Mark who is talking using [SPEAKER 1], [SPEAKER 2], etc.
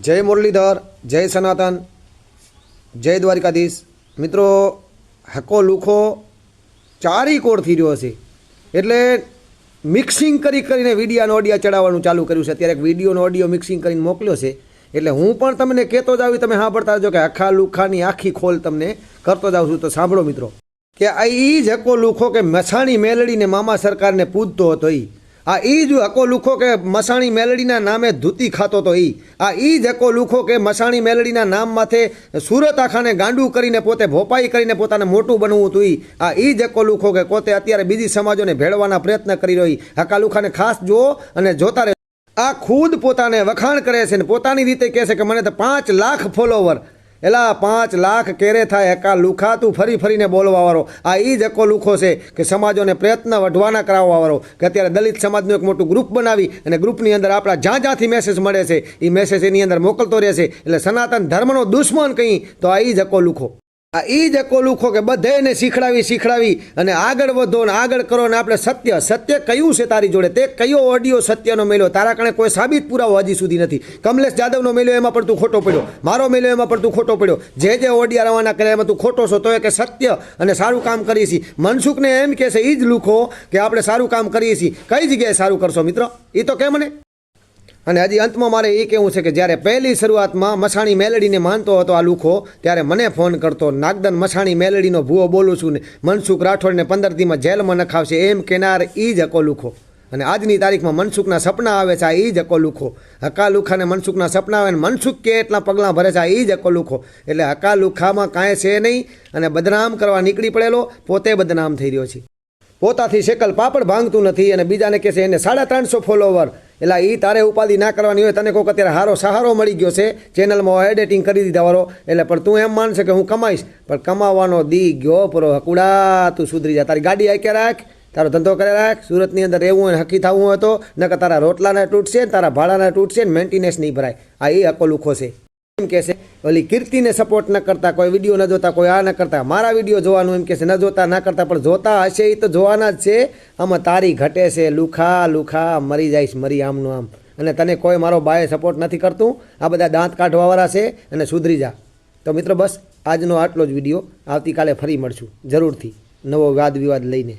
[SPEAKER 1] જય મુરલીધર, જય સનાતન, જય દ્વારિકાધીશ. મિત્રો, હકો લુખો ચારી કોડ થઈ રહ્યો છે એટલે મિક્સિંગ કરી કરીને વિડીયાનો ઓડિયા ચડાવવાનું ચાલુ કર્યું છે. અત્યારે વિડીયોનો ઓડિયો મિક્સિંગ કરીને મોકલ્યો છે. એટલે હું પણ તમને કહેતો જ આવી તમે સાંભળતા જો કે આખા લુખાની આખી ખોલ તમને કરતો જાઉં છું તો સાંભળો મિત્રો, કે આ એ જ હકો લુખો કે મછાણી મેલડીને મામા સરકારને પૂજતો હતો ઈ. આ ઈ જ હકો લુખો કે મસાણી મેલડીના નામે ધૂતી ખાતો તો ઈ. આ ઈ જ હકો લુખો કે મસાણી મેલડીના નામ માથે સુરત આખાને ગાંડું કરીને પોતે ભોપાઈ કરીને પોતાને મોટું બનવું હતું એ આ ઈ જ હકો લુખો કે પોતે અત્યારે બીજી સમાજોને ભેળવાના પ્રયત્ન કરી રહી હકા લુખાને ખાસ જુઓ અને જોતા રહે આ ખુદ પોતાને વખાણ કરે છે ને પોતાની રીતે કહે છે કે મને તો પાંચ લાખ ફોલોવર એલા પાંચ લાખ કેરે થાય હકા લુખા તું ફરી ફરીને બોલવા વાળો. આ એ જ એકો લુખો છે કે સમાજોને પ્રયત્ન વઢવાના કરાવવા વારો કે અત્યારે દલિત સમાજનું એક મોટું ગ્રુપ બનાવી અને ગ્રુપની અંદર આપણા જ્યાં જ્યાંથી મેસેજ મળે છે એ મેસેજ એની અંદર મોકલતો રહેશે. એટલે સનાતન ધર્મનો દુશ્મન કહી તો આ એ જ એકો લુખો. આ એ જ હકો લુખો કે બધેને શીખડાવી શીખડાવી અને આગળ વધો ને આગળ કરો ને આપણે સત્ય સત્ય કયું છે તારી જોડે? તે કયો ઓડિયો સત્યનો મેલ્યો? તારા કણે કોઈ સાબિત પુરાવો હજી સુધી નથી. કમલેશ જાદવનો મેલ્યો, એમાં પણ તું ખોટો પડ્યો. મારો મેલ્યો, એમાં પણ તું ખોટો પડ્યો. જે જે ઓડિયા રવાના કર્યા, એમાં તું ખોટો છો, તો એ કે સત્ય અને સારું કામ કરીએ છીએ. મનસુખને એમ કહેશે એ જ લુખો કે આપણે સારું કામ કરીએ છીએ. કઈ જગ્યાએ સારું કરશો મિત્રો? એ તો કે મને. અને હજી અંતમાં મારે એ કહેવું છે કે જ્યારે પહેલી શરૂઆતમાં મસાણી મેલડીને માનતો હતો આ લુખો, ત્યારે મને ફોન કરતો, નાગદન, મસાણી મેલડીનો ભૂવો બોલું છું ને, મનસુખ રાઠોડને પંદર દીમાં જેલમાં નખાવશે, એમ કેનાર એ જ હકો લુખો. અને આજની તારીખમાં મનસુખના સપના આવે છે આ એ જ હકો લુખો. હકા લુખાને મનસુખના સપના આવે ને મનસુખ કે એટલા પગલાં ભરે છે આ એ જ હકો લુખો. એટલે હકા લુખામાં કાંઈ છે નહીં અને બદનામ કરવા નીકળી પડેલો, પોતે બદનામ થઈ રહ્યો છે. પોતાથી શેકલ પાપડ ભાંગતું નથી અને બીજાને કહે છે એને સાડા ત્રણસો ફોલોવર એટલે એ તારે ઉપાધિ ના કરવાની હોય, તને કોઈક અત્યારે હારો સહારો મળી ગયો છે ચેનલમાં એડિટિંગ કરી દીધા વાળો. એટલે પણ તું એમ માનશે કે હું કમાઈશ, પણ કમાવાનો દી ગયો પરો હકુડા, તું સુધરી જા. તારી ગાડી આક્યા રાખ, તારો ધંધો કરે રાખ, સુરતની અંદર રહેવું હોય હકી થવું હોય તો, નકર તારા રોટલાના તૂટશે તારા ભાડાના તૂટશે ને મેન્ટેનન્સ નહીં ભરાય. આ એ હકો લુખો છે. કે છે, ઓલી કીર્તિને સપોર્ટ ન કરતા, કોઈ વીડિયો ન જોતા, કોઈ આ ન કરતા, મારા વીડિયો જોવાનું એમ કે ન જોતા, ના કરતા, પણ જોતા હશે એ તો જોવાના જ છે. આમાં તારી ઘટે છે, લુખા લુખા, મરી જઈશ, મરી આમનું આમ. અને તને કોઈ મારો બાએ સપોર્ટ નથી કરતું. આ બધા દાંત કાઢવાવાળા છે અને સુધરી જા. તો મિત્રો બસ, આજનો આટલો જ વીડિયો આવતીકાલે ફરી મળશું. જરૂરથી નવો વાદ વિવાદ લઈને.